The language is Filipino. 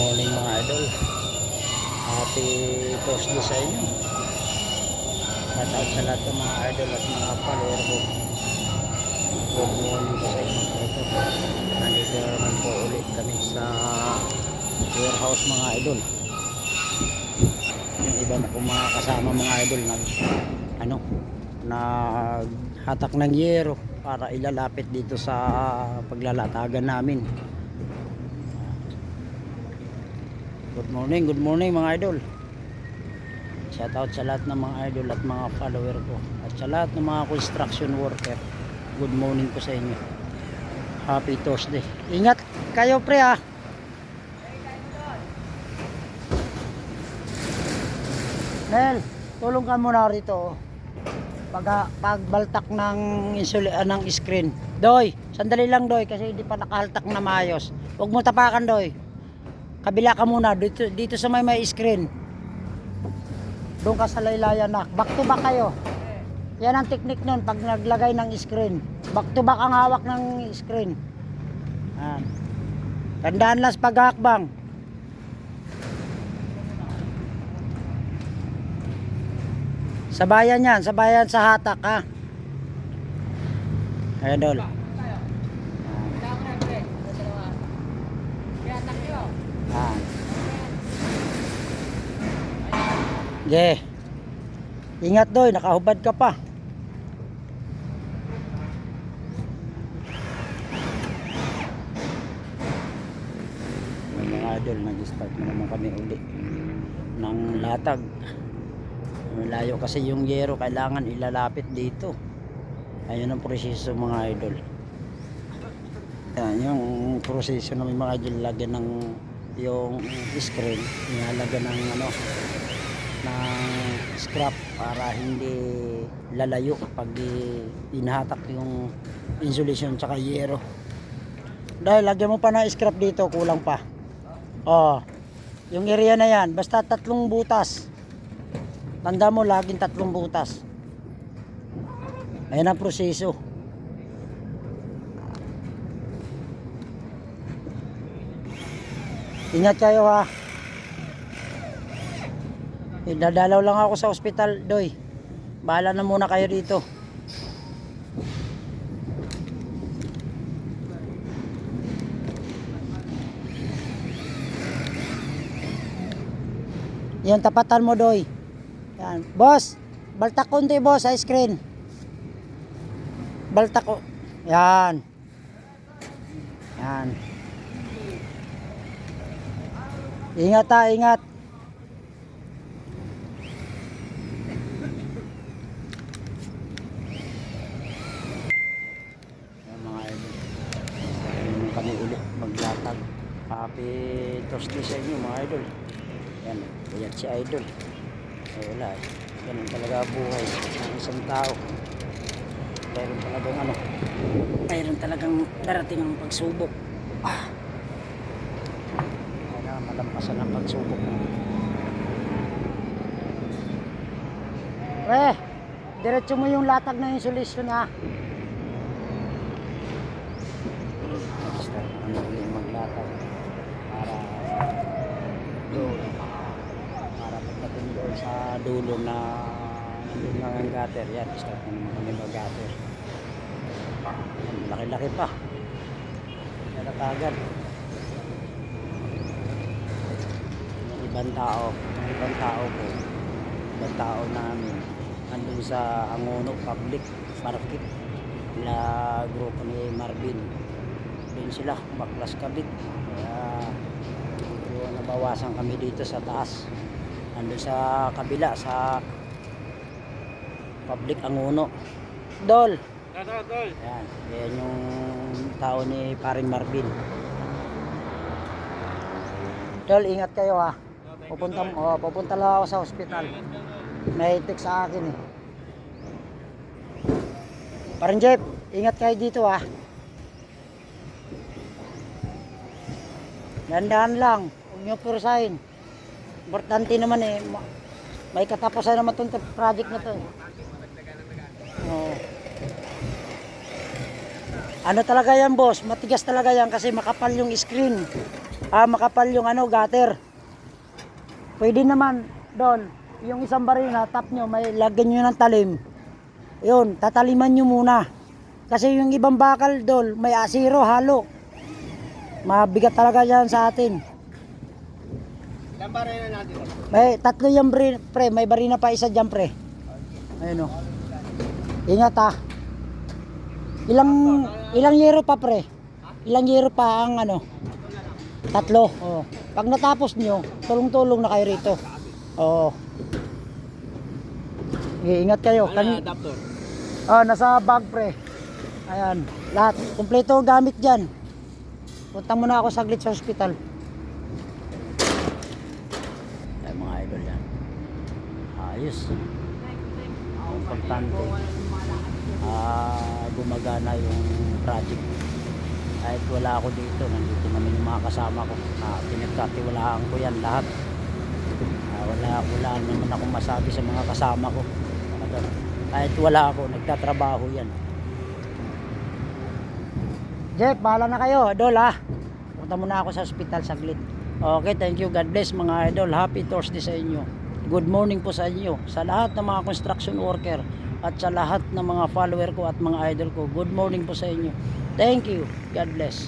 morning mga idol. Happy Thursday sa inyo. Shout out sa lahat ng mga idol at mga follower ko. Good morning po sa inyo. Ito po. Nandito na naman po ulit kami sa warehouse mga idol. Yung iba na po mga kasama mga idol nag ano naghatak ng yero para ilalapit dito sa paglalatagan namin. Good morning, good morning mga idol. Shout out sa lahat ng mga idol at mga follower ko at sa lahat ng mga construction worker. Good morning po sa inyo. Happy Thursday. Ingat kayo pre ah. Nel, tulong ka muna rito. oh. Pag pagbaltak ng insuli ah, ng screen. Doy, sandali lang doy kasi hindi pa nakahaltak na maayos. Huwag mo tapakan doy. Kabila ka muna dito dito sa may may screen. Doon ka sa laylayan na. Back to back kayo. Yan ang technique nun pag naglagay ng screen. Back to back ang hawak ng screen. Yan. Tandaan lang sa paghahakbang. Sabayan yan, sabayan sa hatak ha. Ayan dol. Ah. Yeah. Ingat doy, nakahubad ka pa. Mga idol, nag-start na naman kami uli ng latag. Malayo kasi yung yero, kailangan ilalapit dito. Ayun ang proseso mga idol. Yan, yung proseso ng mga idol, lagyan ng yung screen, nilalagyan ng ano, ng scrap para hindi lalayo pag inahatak yung insulation tsaka yero. Dahil lagyan mo pa ng scrap dito, kulang pa. Oh, yung area na yan, basta tatlong butas. Tanda mo, laging tatlong butas. Ayan ang proseso. Ingat kayo ha. Dadalaw lang ako sa ospital, Doy. Bahala na muna kayo dito. Yan, tapatan mo, Doy. Yan. Boss, baltak konti, boss, sa screen. Baltak ko. Yan. Yan. Ingat ha, ingat. Yan mga idol. Ayun kami ulit maglatag. Happy Thursday sa inyo mga idol. Yan, kaya si idol. Eh, wala eh. Ganun talaga buhay ng isang tao. Mayroon talagang ano, mayroon talagang darating ang pagsubok. Ah. Kaya malampasan ang pagsubok. Pre, diretso mo yung latag na insulation ha. Start ano ulit maglatag doon. Para pagdating doon sa dulo na nandun lang ang gutter. Yan start na kami mag gutter. Laki-laki pa. Nalatagan. Ibang tao ibang tao ko ibang tao namin nandun sa Angono Public Market na grupo ni Marvin. Doon sila baklas kabit. Kaya nabawasan kami dito sa taas. Nandun sa kabila sa public anguno dol! Yan yan yung tao ni paring Marvin. Dol ingat kayo ha. Pupunta, oh, pupunta lang ako sa ospital may text sa akin eh. Paring Jeff ingat kayo dito ha. Dandahan lang. Huwag nyo purusahin. Importante naman eh. ma- May katapusan naman itong project na to. Oo. Ano talaga yan boss? Matigas talaga yan kasi makapal yung screen. Ah, makapal yung ano, gutter. Pwede naman, doon, yung isang barina, tap nyo, may lagyan nyo ng talim. Yun, tataliman nyo muna. Kasi yung ibang bakal doon, may asiro, halo. Mabigat talaga yan sa atin. Ilang baril na natin? May tatlo yung pre, pre, may barina pa isa dyan pre. Ayun o. Ingat ah. Ilang, ilang yero pa pre? Ilang yero pa ang ano? Tatlo. Oh. Pag natapos nyo, tulong-tulong na kayo rito. Oo. Okay, ingat kayo. Kan adapter? oh, nasa bag pre. Ayan, lahat. Kompleto gamit dyan. Punta muna ako saglit sa ospital. Ay, mga idol yan. Ayos. Importante. Ah, gumagana yung project. Kahit wala ako dito, nandito naman yung mga kasama ko. Ah, pinagkatiwalaan ko yan lahat. Ah, wala, wala naman akong masabi sa mga kasama ko. Ano, Kahit wala ako, nagtatrabaho yan. Jeff, bahala na kayo. Idol ha. Punta muna ako sa ospital saglit. Okay, thank you. God bless mga idol. Happy Thursday sa inyo. Good morning po sa inyo. Sa lahat ng mga construction worker at sa lahat ng mga follower ko at mga idol ko. Good morning po sa inyo. Thank you. God bless.